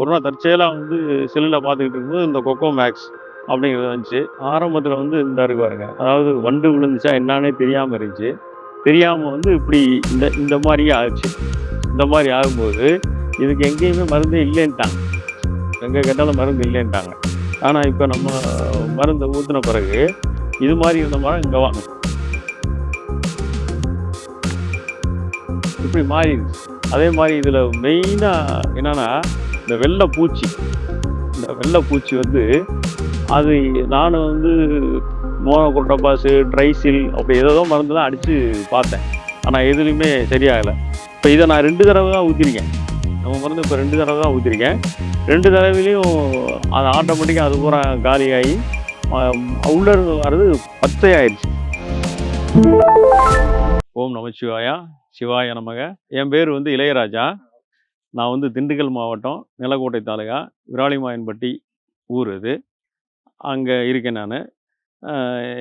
ஒரு நாள் தற்செயலாக வந்து செல்லில் பார்த்துக்கிட்டு இருக்கும்போது இந்த கொக்கோ மேக்ஸ் அப்படிங்கிறது வந்துச்சு. ஆரம்பத்தில் வந்து இந்த இருக்கு பாருங்க. அதாவது வண்டு விழுந்துச்சா என்னன்னே தெரியாமல் இருந்துச்சு. தெரியாமல் வந்து இப்படி இந்த இந்த மாதிரியே ஆச்சு. இந்த மாதிரி ஆகும்போது இதுக்கு எங்கேயுமே மருந்தே இல்லைன்ட்டாங்க. எங்கே கேட்டாலும் மருந்து இல்லைன்ட்டாங்க. ஆனால் இப்போ நம்ம மருந்தை ஊற்றின பிறகு இது மாதிரி இருந்த மரம் இங்கே வாங்க இப்படி மாறிடுச்சு. அதே மாதிரி இதில் மெயினாக என்னென்னா இந்த வெள்ளை பூச்சி இந்த வெள்ளை பூச்சி வந்து அது நான் வந்து மோனோகுரோட்டோபாஸு ட்ரைசில் அப்படி ஏதோ மருந்து தான் அடித்து பார்த்தேன். ஆனால் எதுலேயுமே சரியாகலை. இப்போ இதை நான் ரெண்டு தடவை தான் ஊற்றிருக்கேன் நம்ம மருந்து இப்போ ரெண்டு தடவை தான் ஊற்றிருக்கேன் ரெண்டு தடவையிலையும் அது ஆட்டோமேட்டிக்காக அது பூரா காலியாகி உள்ள வர்றது பச்சையாயிடுச்சு ஓம் நமச்சிவாயா சிவாய நமக. என் பேர் வந்து இளையராஜா. நான் வந்து திண்டுக்கல் மாவட்டம் நிலக்கோட்டை தாலுகா விராலிமாயன்பட்டி ஊர் இது. அங்கே இருக்கேன் நான்.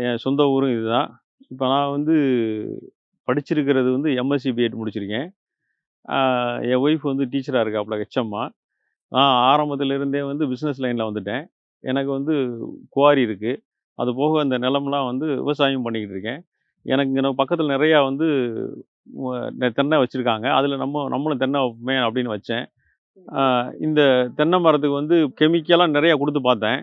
என் சொந்த ஊரும் இதுதான் இப்போ நான் வந்து படிச்சிருக்கிறது வந்து எம்எஸ்சி பிஎட் முடிச்சிருக்கேன். என் ஒய்ஃப் வந்து டீச்சராக இருக்காப்புல ஹெச்எம்மா நான் ஆரம்பத்துல இருந்தே வந்து பிஸ்னஸ் லைனில் வந்துட்டேன். எனக்கு வந்து குவாரி இருக்குது அது போக அந்த நிலம்லாம் வந்து விவசாயம் பண்ணிக்கிட்டு இருக்கேன். எனக்கு இங்கே பக்கத்தில் நிறையா வந்து தென்னை வச்சுருக்காங்க. அதில் நம்ம நம்மளும் தென்னை வைப்போமே அப்படின்னு வச்சேன். இந்த தென்னை மரத்துக்கு வந்து கெமிக்கலாக நிறையா கொடுத்து பார்த்தேன்.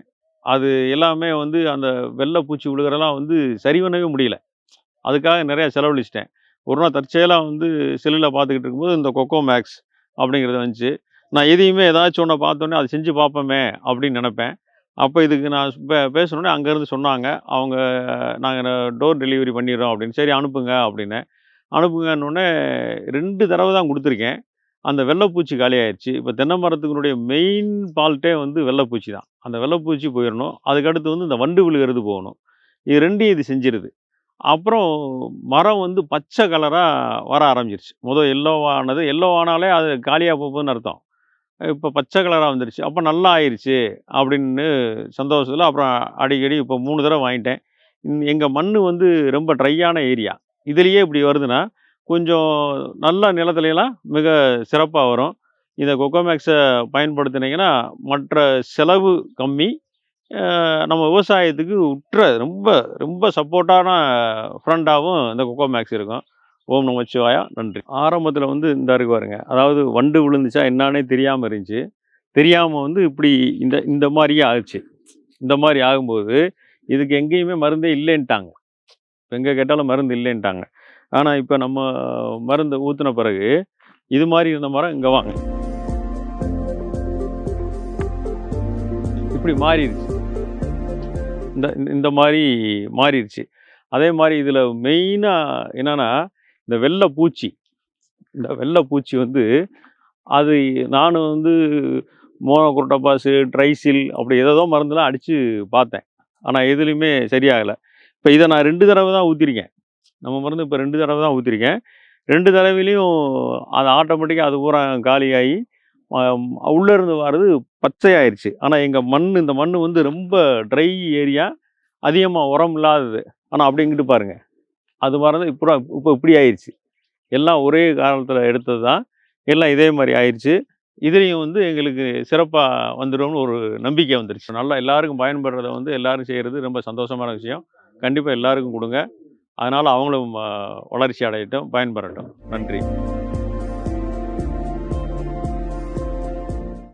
அது எல்லாமே வந்து அந்த வெள்ளை பூச்சி விழுகிறதெல்லாம் வந்து சரி பண்ணவே முடியல. அதுக்காக நிறையா செலவழிச்சிட்டேன். ஒரு நாள் தற்செயலாக வந்து செல்லில் பார்த்துக்கிட்டு இருக்கும்போது இந்த கொக்கோ மேக்ஸ் அப்படிங்கிறது வந்துச்சு. நான் எதையுமே ஏதாச்சும் ஒன்றை பார்த்தோன்னே அதை செஞ்சு பார்ப்போமே அப்படின்னு நினப்பேன். அப்போ இதுக்கு நான் பே பேசணுன்னே அங்கேருந்து சொன்னாங்க. அவங்க நாங்கள் டோர் டெலிவரி பண்ணிடுறோம் அப்படின்னு. சரி அனுப்புங்க அப்படின்னு. அனுப்புங்கன்னொடனே ரெண்டு தடவை தான் கொடுத்துருக்கேன். அந்த வெள்ளைப்பூச்சி காலியாயிருச்சு. இப்போ தென்னை மரத்துக்குனுடைய மெயின் ஃபால்ட்டே வந்து வெள்ளைப்பூச்சி தான். அந்த வெள்ளைப்பூச்சி போயிடணும் அதுக்கடுத்து வந்து இந்த வண்டு விழுகிறது போகணும். இது ரெண்டையும் இது செஞ்சிருது. அப்புறம் மரம் வந்து பச்சை கலராக வர ஆரம்பிச்சிருச்சு. முதல் எல்லோ ஆனது எல்லோ ஆனாலே அது காலியாக போகுதுன்னு அர்த்தம். இப்போ பச்சை கலராக வந்துருச்சு. அப்போ நல்லா ஆயிடுச்சு அப்படின்னு சந்தோஷத்தில் அப்புறம் அடிக்கடி இப்போ மூணு தடவை வாங்கிட்டேன். எங்கள் மண் வந்து ரொம்ப ட்ரையான ஏரியா இதுலேயே இப்படி வருதுன்னா கொஞ்சம் நல்ல நிலத்துலலாம் மிக சிறப்பாக வரும். இந்த கொக்கோமேக்ஸை பயன்படுத்தினீங்கன்னா மற்ற செலவு கம்மி. நம்ம விவசாயத்துக்கு உற்ற ரொம்ப ரொம்ப சப்போர்ட்டான ஃப்ரெண்டாகவும் இந்த கொக்கோமேக்ஸ் இருக்கும். ஓம் நமச்சிவாயா நன்றி. ஆரம்பத்தில் வந்து இந்த இருக்கு பாருங்க. அதாவது வண்டு விழுந்துச்சா என்னன்னே தெரியாமல் இருந்துச்சு. தெரியாமல் வந்து இப்படி இந்த இந்த மாதிரியே ஆச்சு. இந்த மாதிரி ஆகும்போது இதுக்கு எங்கேயுமே மருந்தே இல்லைன்ட்டாங்க. எங்கே கேட்டாலும் மருந்து இல்லைன்ட்டாங்க. ஆனால் இப்போ நம்ம மருந்து ஊற்றின பிறகு இது மாதிரி இருந்த மரம் இங்கே வாங்க. இப்படி மாறிடுச்சு. இந்த இந்த- இந்த மாதிரி மாறிடுச்சு. அதே மாதிரி இதில் மெயினாக என்னென்னா இந்த வெள்ளை பூச்சி. இந்த வெள்ளை பூச்சி வந்து அது நான் வந்து மோனோக்ரோட்டோபாஸு ட்ரைசில் அப்படி ஏதோ மருந்துலாம் அடித்து பார்த்தேன். ஆனால் எதுலேயுமே சரியாகலை. இப்போ இதை நான் ரெண்டு தடவை தான் ஊற்றிருக்கேன் நம்ம மருந்து இப்போ ரெண்டு தடவை தான் ஊற்றிருக்கேன் ரெண்டு தடவையிலையும் அது ஆட்டோமேட்டிக்காக அது பூரா காலியாகி உள்ளேருந்து இருந்து வர்றது பச்சையாயிருச்சு. ஆனால் எங்கள் மண் இந்த மண் வந்து ரொம்ப ட்ரை ஏரியா அதிகமாக உரம் இல்லாதது. ஆனால் அப்படி இங்கிட்டு பாருங்கள் அது மாதிரி இப்போ இப்போ இப்படி ஆயிடுச்சு எல்லாம் ஒரே காலத்தில் எடுத்தது தான். எல்லாம் இதே மாதிரி ஆயிடுச்சு இதுலேயும் வந்து எங்களுக்கு சிறப்பாக வந்துடும்னு ஒரு நம்பிக்கை வந்துருச்சு. நல்லா எல்லாருக்கும் பயன்படுறத வந்து எல்லோரும் செய்கிறது ரொம்ப சந்தோஷமான விஷயம். கண்டிப்பாக எல்லாருக்கும் கொடுங்க. அதனால் அவங்களும் வளர்ச்சி அடையட்டும் பயன்பெறட்டும். நன்றி.